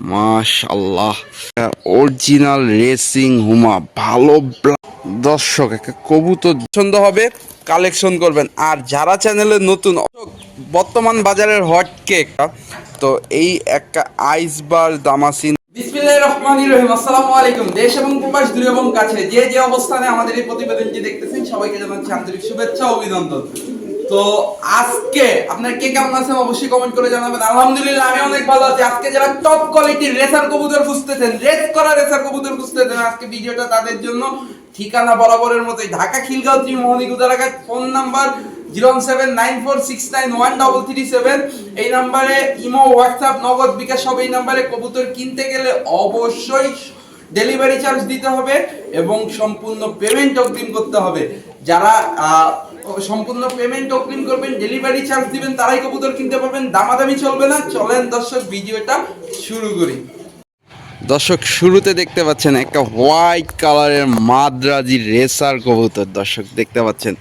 মাশাল্লাহ original racing হুমা ভালো দর্শক, একটা কবুতর পছন্দ হবে কালেকশন করবেন। আর যারা চ্যানেলে নতুন বর্তমান বাজারের হট কেক তো এই একটা আইসবার দামাসিন আমাদের এই প্রতিবেদনটি দেখতেছেন, সবাইকে জানাচ্ছি আন্তরিক শুভেচ্ছা অভিনন্দন। তো আজকে আপনারা কে কেমন আছেন অবশ্যই কমেন্ট করে জানাবেন। আলহামদুলিল্লাহ, আমি অনেক ভালো আছি। আজকে যারা টপ কোয়ালিটির রেসার কবুতর খুঁজতেছেন রেস করা রেসার কবুতর খুঁজতেছেন, আজকে ভিডিওটা তাদের জন্য ঠিকানা বরাবরের মতোই। Dhaka Khilgaon Trimohoni Gudaraghat phone number zero seven nine four six nine one double three seven এই নাম্বারে ইমো হোয়াটসঅ্যাপ নগদ বিকাশ সব এই নাম্বারে কবুতর কিনতে গেলে অবশ্যই ডেলিভারি চার্জ দিতে হবে এবং সম্পূর্ণ পেমেন্ট অগ্রিম করতে হবে। যারা সম্পূর্ণ পেমেন্ট অগ্রিম করবেন ডেলিভারি চার্জ দিবেন, তারাই কবুতর কিনতে পারবেন। দামাদামি চলবে না। চলেন দর্শক, ভিডিওটা শুরু করি। দর্শক, শুরুতে দেখতে পাচ্ছেন একটা হোয়াইট কালারের মাদ্রাজি রেসার কবুতর। দর্শক, দেখতে পাচ্ছেন।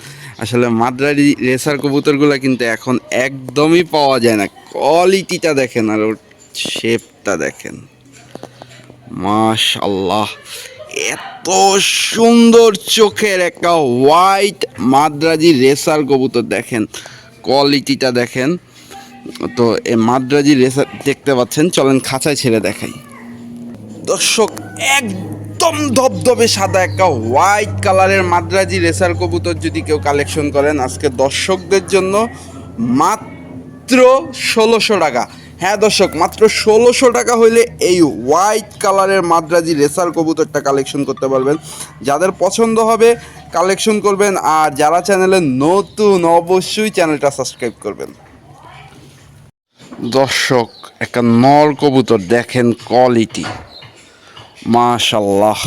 আসলে মাদ্রাজি রেসার কবুতরগুলো কিন্তু এখন একদমই পাওয়া যায় না। কোয়ালিটিটা দেখেন আর ওর শেপটা দেখেন। মাশাল্লাহ এত সুন্দর চোখের একটা হোয়াইট মাদ্রাজি রেসার কবুতর দেখেন কোয়ালিটিটা দেখেন। তো এই মাদ্রাজি রেসার দেখতে পাচ্ছেন, চলেন খাঁচায় ছেড়ে দেখাই। দর্শক, একদম ধবধবে সাদা একটা হোয়াইট কালারের মাদ্রাজি রেসার কবুতর যদি কেউ কালেকশন করেন, আজকে দর্শকদের জন্য মাত্র ষোলোশো টাকা। হ্যাঁ দর্শক, মাত্র ষোলোশো টাকা হইলে এই হোয়াইট কালারের মাদ্রাজি রেসার কবুতরটা কালেকশন করতে পারবেন। যাদের পছন্দ হবে কালেকশন করবেন আর যারা চ্যানেলে নতুন, অবশ্যই চ্যানেলটা সাবস্ক্রাইব করবেন। দর্শক, একটা নর কবুতর, দেখেন কোয়ালিটি মাশাল্লাহ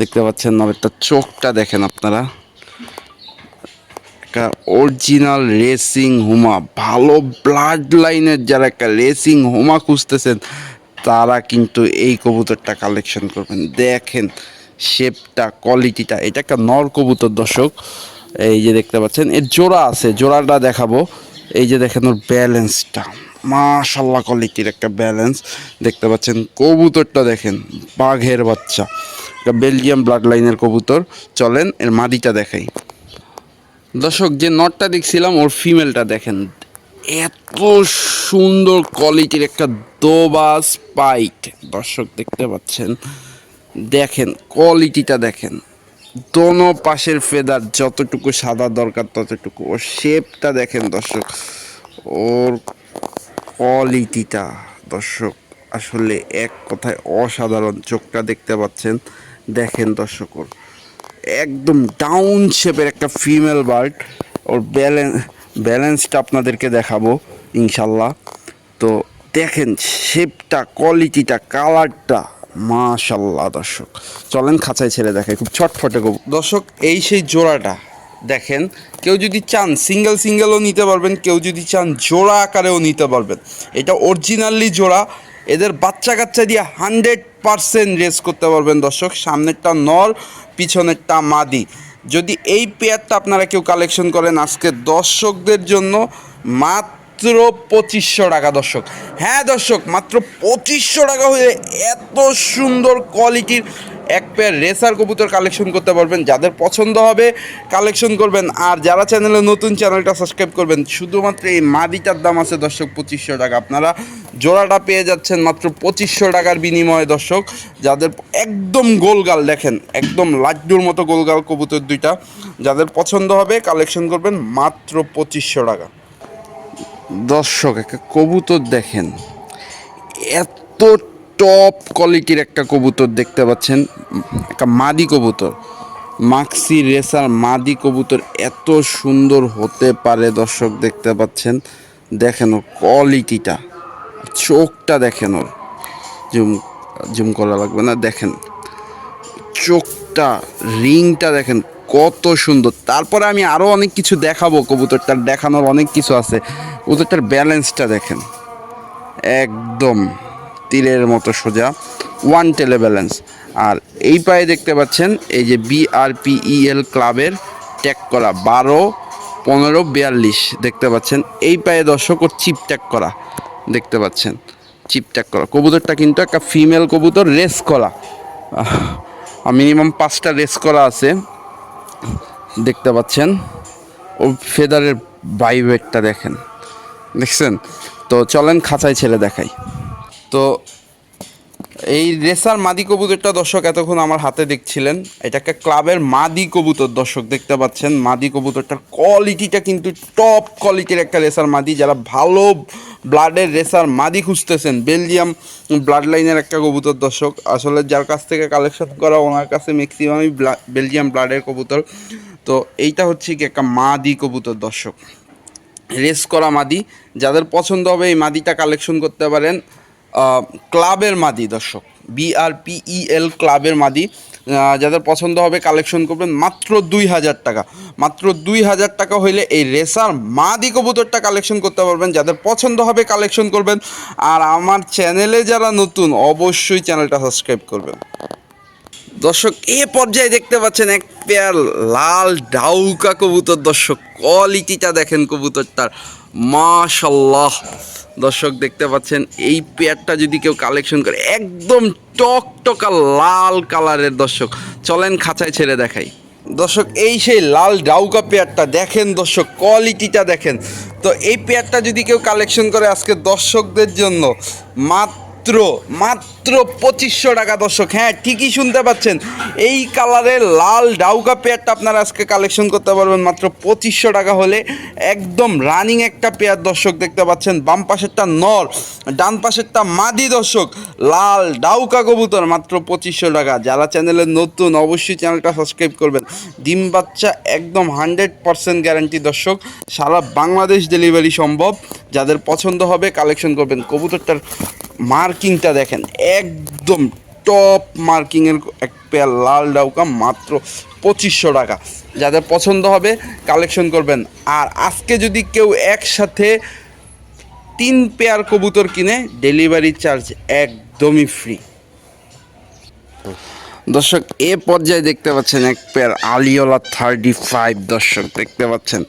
দেখতে পাচ্ছেন নরেরটা চোখটা দেখেন আপনারা। একটা অরিজিনাল রেসিং হুমা ভালো ব্লাড লাইনের যারা একটা রেসিং হুমা খুঁজতেছেন, তারা কিন্তু এই কবুতরটা কালেকশন করবেন। দেখেন শেপটা কোয়ালিটিটা এটা একটা নর কবুতর দর্শক। এই যে দেখতে পাচ্ছেন, এর জোড়া আছে, জোড়াটা দেখাবো। এই যে দেখেন ওর ব্যালেন্সটা মাশাল্লাহ কোয়ালিটির একটা ব্যালেন্স দেখতে পাচ্ছেন, কবুতরটা দেখেন, বাঘের বাচ্চা। একটা বেলজিয়াম ব্লাড লাইনের কবুতর। চলেন, এর মাদিটা দেখাই। দর্শক, যে নটটা দেখছিলাম, ওর ফিমেলটা দেখেন। এত সুন্দর কোয়ালিটির একটা দোবাস পাইট দর্শক, দেখতে পাচ্ছেন? দেখেন কোয়ালিটিটা দেখেন। দোনো পাশের ফেদার যতটুকু সাদা দরকার, ততটুকু। ওর শেপটা দেখেন দর্শক। ওর কোয়ালিটিটা দর্শক, আসলে এক কথায় অসাধারণ। চোখটা দেখতে পাচ্ছেন? দেখেন দর্শক ওর। একদম ডাউন শেপের একটা ফিমেল বার্ড ওর ব্যালেন্স ব্যালেন্সটা আপনাদেরকে দেখাবো, ইনশাল্লাহ। তো দেখেন শেপটা কোয়ালিটিটা কালারটা মাশাল্লাহ দর্শক। চলেন খাঁচায় ছেড়ে দেখাই, খুব ছটফটে কবু দর্শক, এই সেই জোড়াটা, দেখেন, কেউ যদি চান সিঙ্গেল সিঙ্গেলও নিতে পারবেন, কেউ যদি চান জোড়া আকারেও নিতে পারবেন। এটা অরিজিনালি জোড়া, এদের বাচ্চা কাচ্চা দিয়ে হান্ড্রেড পারসেন্ট রেস করতে পারবেন দর্শক। সামনেরটা নর পিছনেরটা মাদি যদি এই পেয়ারটা আপনারা কেউ কালেকশন করেন, আজকে দর্শকদের জন্য মাত্র পঁচিশশো টাকা, দর্শক। হ্যাঁ দর্শক, মাত্র পঁচিশশো টাকা হয়ে এত সুন্দর কোয়ালিটির এক পেয়ার রেসার কবুতর কালেকশন করতে পারবেন। যাদের পছন্দ হবে কালেকশন করবেন। আর যারা চ্যানেলে নতুন চ্যানেলটা সাবস্ক্রাইব করবেন, শুধুমাত্র এই মাদিটার দাম আছে দর্শক পঁচিশশো টাকা। আপনারা জোড়াটা পেয়ে যাচ্ছেন মাত্র পঁচিশশো টাকার বিনিময়ে দর্শক। যাদের একদম গোলগাল দেখেন, একদম লাড্ডুর মতো গোলগাল কবুতর দুইটা। যাদের পছন্দ হবে কালেকশন করবেন মাত্র পঁচিশশো টাকা। দর্শক একটা কবুতর দেখেন, এত টপ কোয়ালিটির একটা কবুতর দেখতে পাচ্ছেন, একটা মাদি কবুতর। মাক্সি রেসার মাদি কবুতর এত সুন্দর হতে পারে দর্শক দেখতে পাচ্ছেন, দেখেন ওর কোয়ালিটিটা, চোখটা দেখেন ওর। জুম জুম করা লাগবে না, দেখেন। চোখটা, রিংটা দেখেন কত সুন্দর। তারপরে আমি আরও অনেক কিছু দেখাবো কবুতরটার, দেখানোর অনেক কিছু আছে। কবুতরটার ব্যালেন্সটা দেখেন। একদম। তীরের মতো সোজা ওয়ান টেলে ব্যালেন্স আর এই পায়ে দেখতে পাচ্ছেন, এই যে বিআরপিইএল ক্লাবের ট্যাগ করা, বারো, পনেরো, বিয়াল্লিশ। দেখতে পাচ্ছেন, এই পায়ে দর্শক ও চিপ ট্যাগ করা। দেখতে পাচ্ছেন চিপটাক করা। কবুতরটা কিন্তু একটা ফিমেল কবুতর রেস করা। মিনিমাম পাঁচটা রেস করা আছে। দেখতে পাচ্ছেন, ও ফেদারের বাইবেটটা দেখেন। দেখছেন? তো চলেন খাঁচায় ছেলে দেখাই। তো এই রেসার মাদি কবুতরটা দর্শক এতক্ষণ আমার হাতে দেখছিলেন। এটা একটা ক্লাবের মাদি কবুতর দর্শক দেখতে পাচ্ছেন। মাদি কবুতরটার কোয়ালিটিটা কিন্তু টপ কোয়ালিটির একটা রেসার মাদি। যারা ভালো ব্লাডের রেসার মাদি খুঁজতেছেন বেলজিয়াম ব্লাড লাইনের একটা কবুতর দর্শক। আসলে যার কাছ থেকে কালেকশন করা, ওনার কাছে ম্যাক্সিমামই বেলজিয়াম ব্লাডের কবুতর। তো এইটা হচ্ছে কি একটা মাদি কবুতর দর্শক। রেস করা মাদি। যাদের পছন্দ হবে এই মাদিটা কালেকশন করতে পারেন। ক্লাবের মাদি, দর্শক। বিআরপিইএল ক্লাবের মাদি। যাদের পছন্দ হবে কালেকশন করবেন মাত্র দুই হাজার টাকা। মাত্র দুই হাজার টাকা হইলে এই রেসার মাদি কবুতরটা কালেকশন করতে পারবেন। যাদের পছন্দ হবে কালেকশন করবেন। আর আমার চ্যানেলে যারা নতুন, অবশ্যই চ্যানেলটা সাবস্ক্রাইব করবেন। দর্শক, এ পর্যায়ে দেখতে পাচ্ছেন এক পেয়ার লাল ডাউকা কবুতর। দর্শক কোয়ালিটিটা দেখেন কবুতরটার। মাশাল্লাহ দর্শক, দেখতে পাচ্ছেন, এই পেয়ারটা যদি কেউ কালেকশন করে, একদম টকটকা লাল কালারের দর্শক। চলেন খাঁচায় ছেড়ে দেখাই। দর্শক, এই সেই লাল ডাউকা পেয়ারটা দেখেন দর্শক কোয়ালিটিটা দেখেন। তো এই পেয়ারটা যদি কেউ কালেকশন করে আজকে দর্শকদের জন্য, মাত্র মাত্র মাত্র পঁচিশশো টাকা দর্শক। হ্যাঁ ঠিকই শুনতে পাচ্ছেন। এই কালারের লাল ডাউকা পেয়ারটা আপনারা আজকে কালেকশন করতে পারবেন। মাত্র পঁচিশশো টাকা হলে একদম রানিং একটা পেয়ার দর্শক দেখতে পাচ্ছেন। বাম পাশেরটা নর, ডান পাশেরটা মাদি দর্শক। লাল ডাউকা কবুতর, মাত্র পঁচিশশো টাকা। যারা চ্যানেলে নতুন, অবশ্যই চ্যানেলটা সাবস্ক্রাইব করবেন। ডিম বাচ্চা একদম হান্ড্রেড পারসেন্ট গ্যারান্টি দর্শক। সারা বাংলাদেশ ডেলিভারি সম্ভব। যাদের পছন্দ হবে কালেকশন করবেন। কবুতরটার মার্কিংটা দেখেন, একদম টপ মার্কিংয়ের এক পেয়ার লাল ডাউকা মাত্র পঁচিশশো টাকা। যাদের পছন্দ হবে কালেকশন করবেন। আর আজকে যদি কেউ একসাথে তিন পেয়ার কবুতর কিনে ডেলিভারি চার্জ একদমই ফ্রি দর্শক, এ পর্যায়ে দেখতে পাচ্ছেন এক পেয়ার আলিওলা থার্টি ফাইভ দর্শক, দেখতে পাচ্ছেন।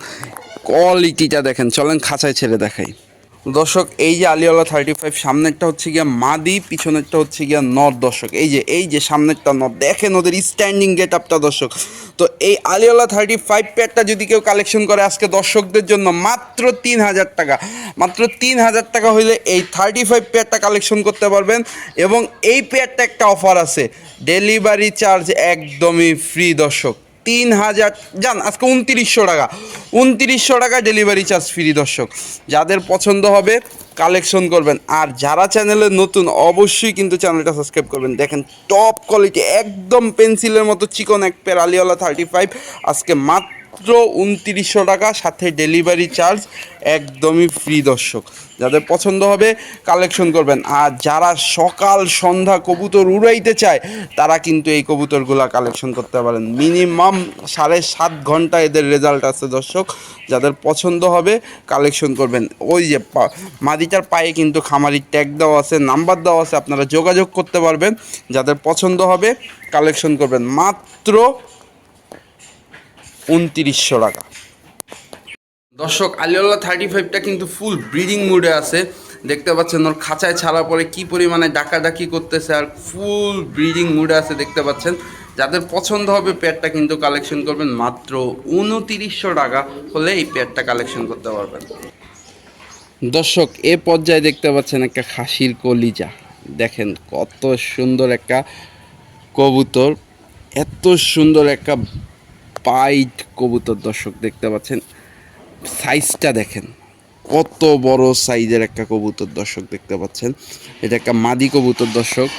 কোয়ালিটিটা দেখেন, চলেন খাঁচায় ছেড়ে দেখাই। দর্শক, এই যে আলিওলা থার্টি ফাইভ সামনেরটা হচ্ছে গিয়া মাদি, পিছনেরটা হচ্ছে গিয়া নর দর্শক। এই যে এই যে সামনেরটা নর দেখেন ওদের স্ট্যান্ডিং গেট আপটা দর্শক। তো এই আলিওয়ালা থার্টি ফাইভ পেয়ারটা যদি কেউ কালেকশন করে আজকে দর্শকদের জন্য, মাত্র তিন হাজার টাকা। মাত্র তিন হাজার টাকা হইলে এই থার্টি ফাইভ পেয়ারটা কালেকশন করতে পারবেন এবং এই পেয়ারটা একটা অফার আছে। ডেলিভারি চার্জ একদমই ফ্রি দর্শক। তিন হাজার যান আজকে উনতিরিশশো টাকা। উনতিরিশশো টাকা ডেলিভারি চার্জ ফ্রি দর্শক। যাদের পছন্দ হবে কালেকশন করবেন। আর যারা চ্যানেলে নতুন, অবশ্যই কিন্তু চ্যানেলটা সাবস্ক্রাইব করবেন। দেখেন টপ কোয়ালিটি একদম পেন্সিলের মতো, চিকন এক পের আলিওয়ালা থার্টি ফাইভ আজকে মাত্র উনত্রিশশো টাকা, সাথে ডেলিভারি চার্জ একদমই ফ্রি দর্শক। যাদের পছন্দ হবে কালেকশন করবেন। আর যারা সকাল সন্ধ্যা কবুতর উড়াইতে চায়, তারা কিন্তু এই কবুতরগুলো কালেকশন করতে পারেন। মিনিমাম সাড়ে সাত ঘণ্টা এদের রেজাল্ট আছে দর্শক। যাদের পছন্দ হবে কালেকশন করবেন। ওই যে মাদিটার পায়ে কিন্তু খামারি ট্যাগ দেওয়া আছে নাম্বার দেওয়া আছে, আপনারা যোগাযোগ করতে পারবেন। যাদের পছন্দ হবে কালেকশন করবেন। মাত্র উনত্রিশশো টাকা। দর্শক, আলিউল্লাহ থার্টি ফাইভটা কিন্তু ফুল ব্রিডিং মুডে আছে। দেখতে পাচ্ছেন, ওর খাঁচায় ছাড়া পরে কি পরিমাণে ডাকাডাকি করতেছে আর ফুল ব্রিডিং মুডে আছে দেখতে পাচ্ছেন। যাদের পছন্দ হবে পেয়ারটা কিন্তু কালেকশন করবেন মাত্র উনতিরিশশো টাকা হলে এই পেয়ারটা কালেকশন করতে পারবেন। দর্শক, এ পর্যায়ে দেখতে পাচ্ছেন একটা খাসির কলিজা। দেখেন কত সুন্দর একটা কবুতর, এত সুন্দর একটা পাইট কবুতর দর্শক দেখতে পাচ্ছেন। সাইজটা দেখেন, কত বড় সাইজের একটা কবুতর দর্শক দেখতে পাচ্ছেন। এটা একটা মাদি কবুতর দর্শক,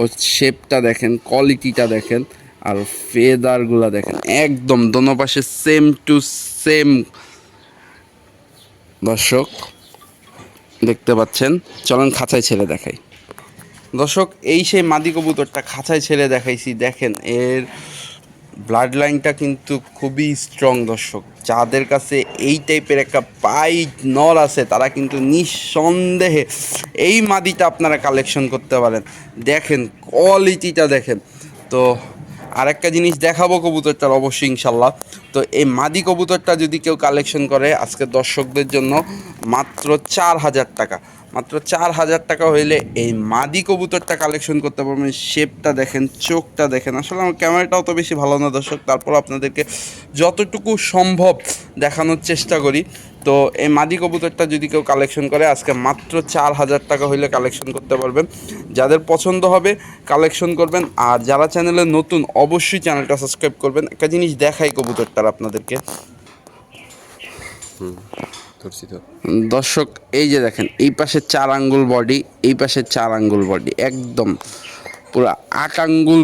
ও শেপটা দেখেন, কোয়ালিটিটা দেখেন, আর ফেদারগুলা দেখেন, একদম দোনো পাশে সেম টু সেম। দর্শক, দেখতে পাচ্ছেন, চলেন খাঁচায় ছেড়ে দেখাই। দর্শক, এই সেই মাদি কবুতরটা খাঁচায় ছেড়ে দেখাইছি, দেখেন, এর ব্লাড লাইনটা কিন্তু খুবই স্ট্রং দর্শক। যাদের কাছে এই টাইপের একটা পাইট নল আছে, তারা কিন্তু নিঃসন্দেহে এই মাদিটা আপনারা কালেকশন করতে পারেন। দেখেন কোয়ালিটিটা দেখেন। তো আরেকটা জিনিস দেখাবো কবুতরটার অবশ্যই ইনশাল্লাহ তো এই মাদি কবুতরটা যদি কেউ কালেকশন করে, আজকে দর্শকদের জন্য মাত্র চার হাজার টাকা। মাত্র চার হাজার টাকা হইলে এই মাদি কবুতরটা কালেকশন করতে পারবেন। শেপটা দেখেন, চোখটা দেখেন। আসলে আমার ক্যামেরাটাও তো বেশি ভালো না দর্শক, তারপর আপনাদেরকে যতটুকু সম্ভব দেখানোর চেষ্টা করি। তো এই মাদি কবুতরটা যদি কেউ কালেকশন করে, আজকে মাত্র চার হাজার টাকা হইলে কালেকশন করতে পারবেন। যাদের পছন্দ হবে কালেকশন করবেন। আর যারা চ্যানেলে নতুন, অবশ্যই চ্যানেলটা সাবস্ক্রাইব করবেন। একটা জিনিস দেখাই কবুতরটার আপনাদেরকে। ধরছি তো। দর্শক, এই যে দেখেন, এই পাশে চার আঙ্গুল বডি এই পাশে চার আঙ্গুল বডি একদম পুরো আট আঙ্গুল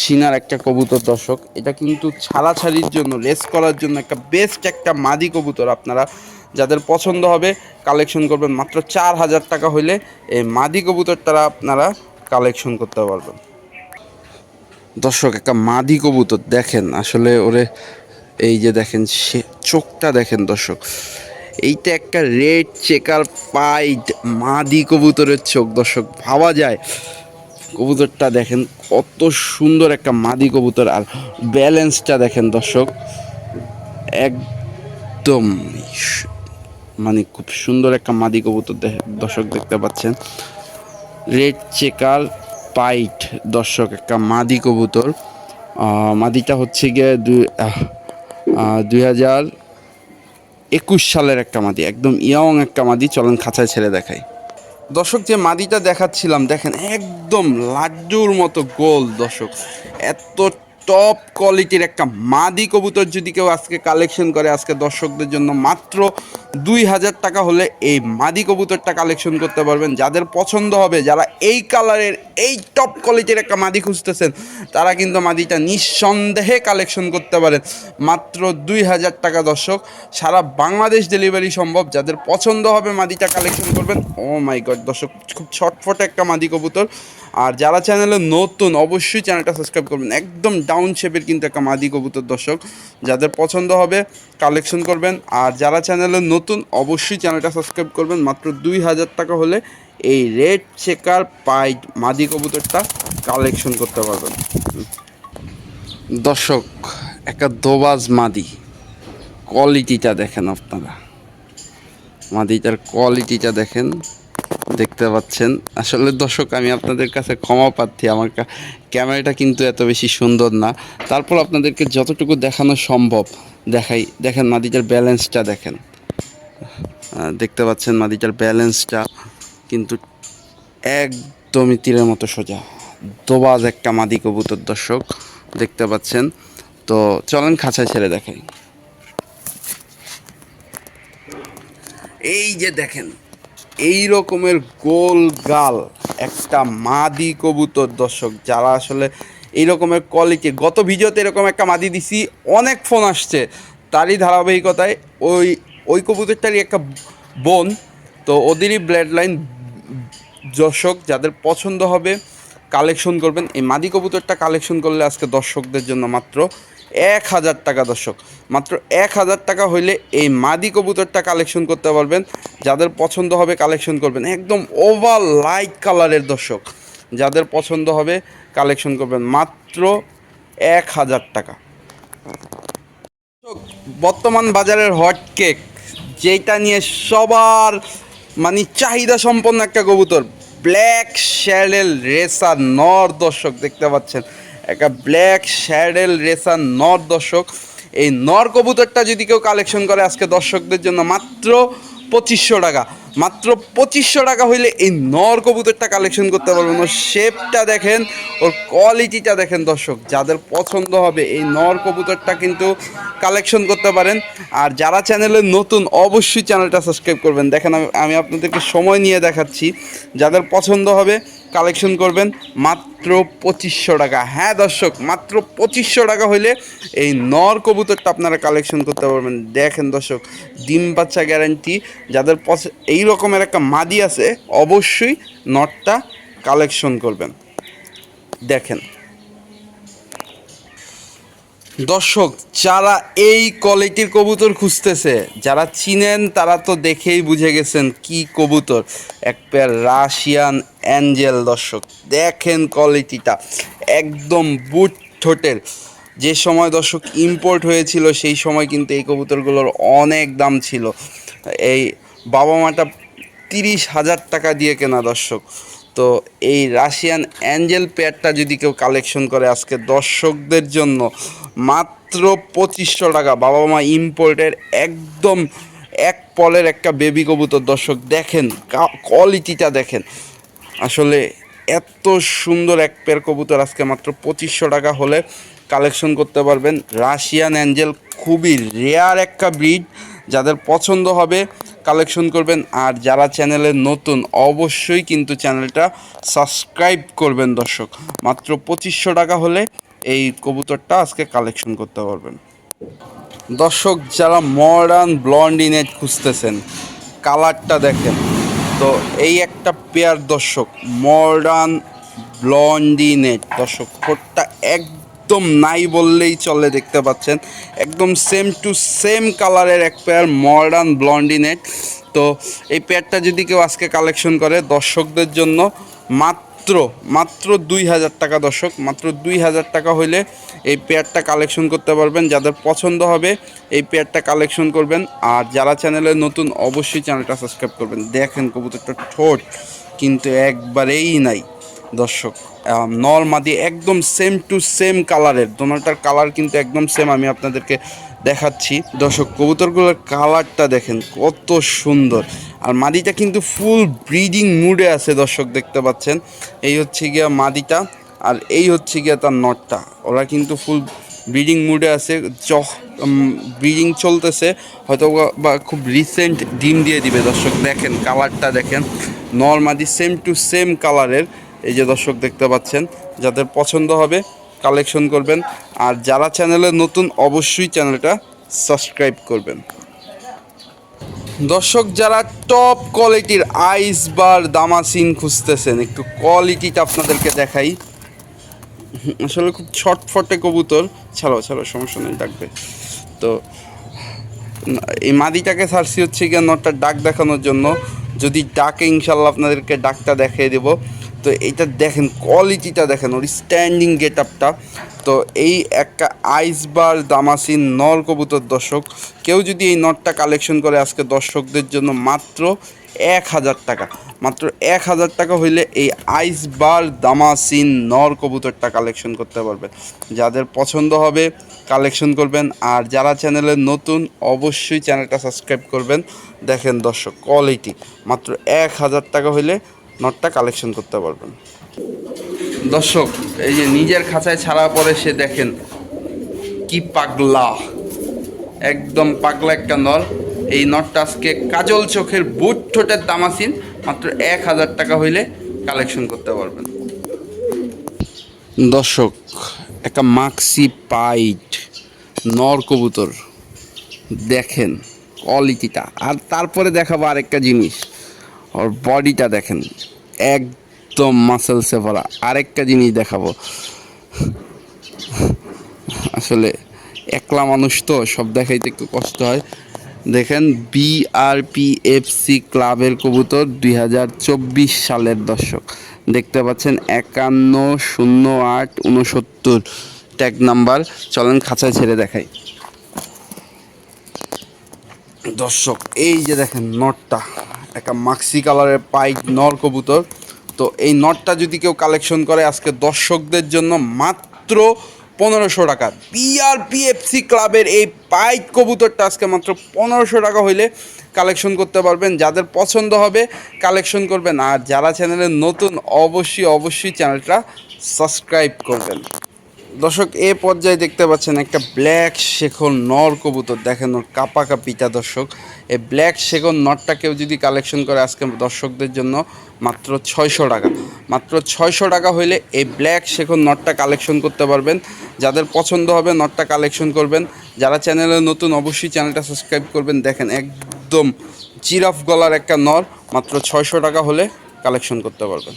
সিনার একটা কবুতর দর্শক। এটা কিন্তু ছাড়াছাড়ির জন্য, রেস করার জন্য একটা বেস্ট একটা মাদি কবুতর আপনারা যাদের পছন্দ হবে কালেকশন করবেন। মাত্র চার হাজার টাকা হইলে এই মাদি কবুতর তারা আপনারা কালেকশন করতে পারবেন। দর্শক, একটা মাদি কবুতর দেখেন, আসলে ওরে এই যে দেখেন, সে চোখটা দেখেন দর্শক। এইটা একটা রেড চেকার পাইট মাদি কবুতরের চোখ। দর্শক, ভাবা যায় কবুতরটা দেখেন কত সুন্দর একটা মাদি কবুতর আর ব্যালেন্সটা দেখেন দর্শক, একদম মানে খুব সুন্দর একটা মাদি কবুতর দর্শক দেখতে পাচ্ছেন। রেড চেকার পাইট দর্শক একটা মাদি কবুতর। মাদিটা হচ্ছে গিয়ে দুই দুই হাজার একুশ সালের একটা মাদি, একদম ইয়ং একটা মাদি, চলন খাঁচায় ছেড়ে দেখায় দর্শক, যে মাদিটা দেখাচ্ছিলাম, দেখেন, একদম লাড্ডুর মতো গোল দর্শক। এত টপ কোয়ালিটির একটা মাদি কবুতর যদি কেউ আজকে কালেকশন করে, আজকে দর্শকদের জন্য মাত্র দুই হাজার টাকা হলে এই মাদি কবুতরটা কালেকশন করতে পারবেন। যাদের পছন্দ হবে, যারা এই কালারের এই টপ কোয়ালিটির একটা মাদি খুঁজতেছেন, তারা কিন্তু মাদিটা নিঃসন্দেহে কালেকশন করতে পারেন। মাত্র দুই হাজার টাকা দর্শক, সারা বাংলাদেশ ডেলিভারি সম্ভব। যাদের পছন্দ হবে মাদিটা কালেকশন করবেন ও মাই গড দর্শক, খুব ছটফটে একটা মাদি কবুতর। আর যারা চ্যানেলে নতুন, অবশ্যই চ্যানেলটা সাবস্ক্রাইব করবেন। একদম ডাউন শেপের কিন্তু একটা মাদি কবুতর দর্শক। যাদের পছন্দ হবে কালেকশন করবেন। আর যারা চ্যানেলে নতুন, অবশ্যই চ্যানেলটা সাবস্ক্রাইব করবেন। মাত্র দুই হাজার টাকা হলে এই রেড চেকার পাইট মাদি কবুতরটা কালেকশন করতে পারবেন। দর্শক, একটা দোবাজ মাদি। কোয়ালিটিটা দেখেন আপনারা। মাদিটার কোয়ালিটিটা দেখেন। দেখতে পাচ্ছেন। আসলে দর্শক, আমি আপনাদের কাছে ক্ষমা প্রার্থী আমার ক্যামেরাটা কিন্তু এত বেশি সুন্দর না। তারপর আপনাদেরকে যতটুকু দেখানো সম্ভব দেখাই দেখেন মাদিটার ব্যালেন্সটা দেখেন। দেখতে পাচ্ছেন মাদিটার ব্যালেন্সটা কিন্তু একদমই তীরের মতো সোজা। দোবাজ একটা মাদি কবুতর দর্শক, দেখতে পাচ্ছেন। তো চলেন খাঁচায় ছেড়ে দেখাই। এই যে দেখেন এই রকমের গোল গাল একটা মাদি কবুতর, দর্শক, যারা আসলে এই রকমের কোয়ালিটি গত ভিডিওতে এরকম একটা মাদি দিছি, অনেক ফোন আসছে। তারই ধারাবাহিকতায় ওই ওই কবুতরটারই একটা বোন, তো ওদেরই ব্লাড লাইন দর্শক, যাদের পছন্দ হবে কালেকশন করবেন। এই মাদি কবুতরটা কালেকশন করলে আজকে দর্শকদের জন্য মাত্র এক হাজার টাকা দর্শক। মাত্র এক হাজার টাকা হইলে এই মাদি কবুতরটা কালেকশন করতে পারবেন। যাদের পছন্দ হবে কালেকশন করবেন। একদম ওভার লাইট কালারের দর্শক। যাদের পছন্দ হবে কালেকশন করবেন। মাত্র এক হাজার টাকা। বর্তমান বাজারের হট কেক যেটা নিয়ে সবার মানে চাহিদা সম্পন্ন একটা কবুতর ব্ল্যাক শ্যাডেল রেসার নর দর্শক দেখতে পাচ্ছেন। একটা ব্ল্যাক শ্যাডেল রেসার নর দর্শক। এই নর কবুতরটা যদি কেউ কালেকশন করে, আজকে দর্শকদের জন্য মাত্র পঁচিশশো টাকা। মাত্র পঁচিশশো টাকা হইলে এই নর কবুতরটা কালেকশন করতে পারবেন ওর শেপটা দেখেন, ওর কোয়ালিটিটা দেখেন দর্শক। যাদের পছন্দ হবে, এই নর কবুতরটা কিন্তু কালেকশন করতে পারেন। আর যারা চ্যানেলে নতুন, অবশ্যই চ্যানেলটা সাবস্ক্রাইব করবেন। দেখেন আমি আপনাদেরকে সময় নিয়ে দেখাচ্ছি। যাদের পছন্দ হবে কালেকশন করবেন, মাত্র পঁচিশশো টাকা। হ্যাঁ দর্শক, মাত্র পঁচিশশো টাকা হইলে এই নর কবুতরটা আপনারা কালেকশন করতে পারবেন। দেখেন দর্শক, ডিম বাচ্চা গ্যারান্টি যাদের এই রকমের একটা মাদি আছে, অবশ্যই নটটা কালেকশন করবেন। দেখেন। দর্শক, যারা এই কোয়ালিটির কবুতর খুঁজতেছে, যারা চিনেন, তারা তো দেখেই বুঝে গেছেন কি কবুতর। এক পেয়ার রাশিয়ান অ্যাঞ্জেল দর্শক, দেখেন কোয়ালিটিটা একদম বুট ঠোঁটের। যে সময়, দর্শক ইম্পোর্ট হয়েছিল, সেই সময় কিন্তু এই কবুতরগুলোর অনেক দাম ছিল। এই বাবা মাটা তিরিশ হাজার টাকা দিয়ে কেনা, দর্শক। তো এই রাশিয়ান অ্যাঞ্জেল পেয়ারটা যদি কেউ কালেকশন করে আজকে দর্শকদের জন্য মাত্র পঁচিশশো টাকা। বাবা মা ইম্পোর্টের একদম এক পলের একটা বেবি কবুতর। দর্শক, দেখেন কোয়ালিটিটা দেখেন। আসলে এত সুন্দর এক পেয়ার কবুতর আজকে মাত্র পঁচিশশো টাকা হলে কালেকশন করতে পারবেন। রাশিয়ান অ্যাঞ্জেল খুবই রেয়ার একটা ব্রিড যাদের পছন্দ হবে কালেকশন করবেন। আর যারা চ্যানেলে নতুন, অবশ্যই কিন্তু চ্যানেলটা সাবস্ক্রাইব করবেন দর্শক। মাত্র পঁচিশশো টাকা হলে এই কবুতরটা আজকে কালেকশন করতে পারবেন। দর্শক, যারা মডার্ন ব্লন্ডিনেট খুঁজতেছেন কালারটা দেখেন। তো এই একটা পেয়ার দর্শক মডার্ন ব্লন্ডিনেট দর্শক, ঠোঁটটা একদম নাই বললেই চলে, দেখতে পাচ্ছেন। একদম সেম টু সেম কালারের এক পেয়ার মডার্ন ব্লন্ডিনেট তো এই পেয়ারটা যদি কেউ আজকে কালেকশন করে, দর্শকদের জন্য মাত্র মাত্র মাত্র দুই হাজার টাকা দর্শক, মাত্র দুই হাজার টাকা হইলে এই পেয়ারটা কালেকশন করতে পারবেন। যাদের পছন্দ হবে, এই পেয়ারটা কালেকশন করবেন। আর যারা চ্যানেলে নতুন, অবশ্যই চ্যানেলটা সাবস্ক্রাইব করবেন। দেখেন কবুতরটা ঠোঁট কিন্তু একবারেই নাই দর্শক। নর মাদি একদম সেম টু সেম কালারের দোনোটার কালার কিন্তু একদম সেম আমি আপনাদেরকে দেখাচ্ছি। দর্শক, কবুতরগুলোর কালারটা দেখেন কত সুন্দর। আর মাদিটা কিন্তু ফুল ব্রিডিং মুডে আছে, দর্শক দেখতে পাচ্ছেন। এই হচ্ছে গিয়া মাদিটা আর এই হচ্ছে গিয়া তার নটটা। ওরা কিন্তু ফুল ব্রিডিং মুডে আছে, চহ ব্রিডিং চলতেছে। হয়তো বা খুব রিসেন্ট ডিম দিয়ে দিবে, দর্শক দেখেন কালারটা দেখেন। নর্মাদি সেম টু সেম কালারের এই যে দর্শক দেখতে পাচ্ছেন, যাদের পছন্দ হবে কালেকশন করবেন। আর যারা চ্যানেলে নতুন, অবশ্যই চ্যানেলটা সাবস্ক্রাইব করবেন। দর্শক, যারা টপ কোয়ালিটির আইস বার দামাসিন খুঁজতেছেন, একটু কোয়ালিটিটা আপনাদেরকে দেখাই। আসলে খুব ছটফটে কবুতর। ছাড়ো ছাড়ো সমস্যা নেই ডাকবে তো, এই মাদিটাকে ছাড়ছি হচ্ছে গিয়ে নটটা ডাক দেখানোর জন্য। যদি ডাকে ইনশাল্লাহ আপনাদেরকে ডাকটা দেখিয়ে দেবো। তো এইটা দেখেন কোয়ালিটিটা দেখেন, ওর স্ট্যান্ডিং গেট আপটা তো এই একটা আইস বার দামাসিন নর কবুতর দর্শক, কেউ যদি এই নটটা কালেকশন করে আজকে দর্শকদের জন্য মাত্র এক হাজার টাকা। মাত্র এক হাজার টাকা হইলে এই আইস বার দামাসিন নর কবুতরটা কালেকশন করতে পারবেন। যাদের পছন্দ হবে কালেকশন করবেন। আর যারা চ্যানেলে নতুন, অবশ্যই চ্যানেলটা সাবস্ক্রাইব করবেন। দেখেন দর্শক কোয়ালিটি মাত্র এক হাজার টাকা হইলে নটটা কালেকশন করতে পারবেন। দর্শক, এই যে নিজের খাঁচায় ছাড়া পরে সে দেখেন কি পাগলা। একদম পাগলা একটা নল। এই নটটা আজকে কাজল চোখের বুট ঠোঁটের দামাসিন মাত্র এক হাজার টাকা হইলে কালেকশন করতে পারবেন। দর্শক, একটা মাক্সি পাইট নর কবুতর, দেখেন কোয়ালিটিটা আর তারপরে দেখাবো আরেকটা জিনিস। ওর বডিটা দেখেন, একদম মাসেলসে ভরা। আরেকটা জিনিস দেখাবো। আসলে একলা মানুষ তো, সব দেখাইতে একটু কষ্ট হয়। দেখেন বিআরপিএফসি ক্লাবের কবুতর দুই হাজার চব্বিশ সালের দর্শক। দেখতে পাচ্ছেন একান্ন, শূন্য, আট উনসত্তর ট্যাগ নাম্বার চলেন খাঁচায় ছেড়ে দেখাই। দর্শক, এই যে দেখেন নটটা একটা মাক্সি কালারের পাইক নর কবুতর। তো এই নটটা যদি কেউ কালেকশন করে, আজকে দর্শকদের জন্য মাত্র পনেরোশো টাকা। বিআরপিএফসি ক্লাবের এই পাইক কবুতরটা আজকে মাত্র পনেরোশো টাকা হইলে কালেকশন করতে পারবেন। যাদের পছন্দ হবে কালেকশন করবেন। আর যারা চ্যানেলে নতুন, অবশ্যই অবশ্যই চ্যানেলটা সাবস্ক্রাইব করবেন। দর্শক, এ পর্যায়ে দেখতে পাচ্ছেন একটা ব্ল্যাক শেখর নর কবুতর দেখেন ওর কাপা কাপিটা দর্শক। এই ব্ল্যাক শেখর নরটা কেউ যদি কালেকশন করে আজকে দর্শকদের জন্য মাত্র ছয়শো টাকা। মাত্র ছয়শো টাকা হইলে এই ব্ল্যাক শেখর নটটা কালেকশন করতে পারবেন। যাদের পছন্দ হবে নটটা কালেকশন করবেন। যারা চ্যানেলে নতুন অবশ্যই চ্যানেলটা সাবস্ক্রাইব করবেন। দেখেন একদম জিরাফ গলার একটা নর, মাত্র ছয়শো টাকা হলে কালেকশন করতে পারবেন।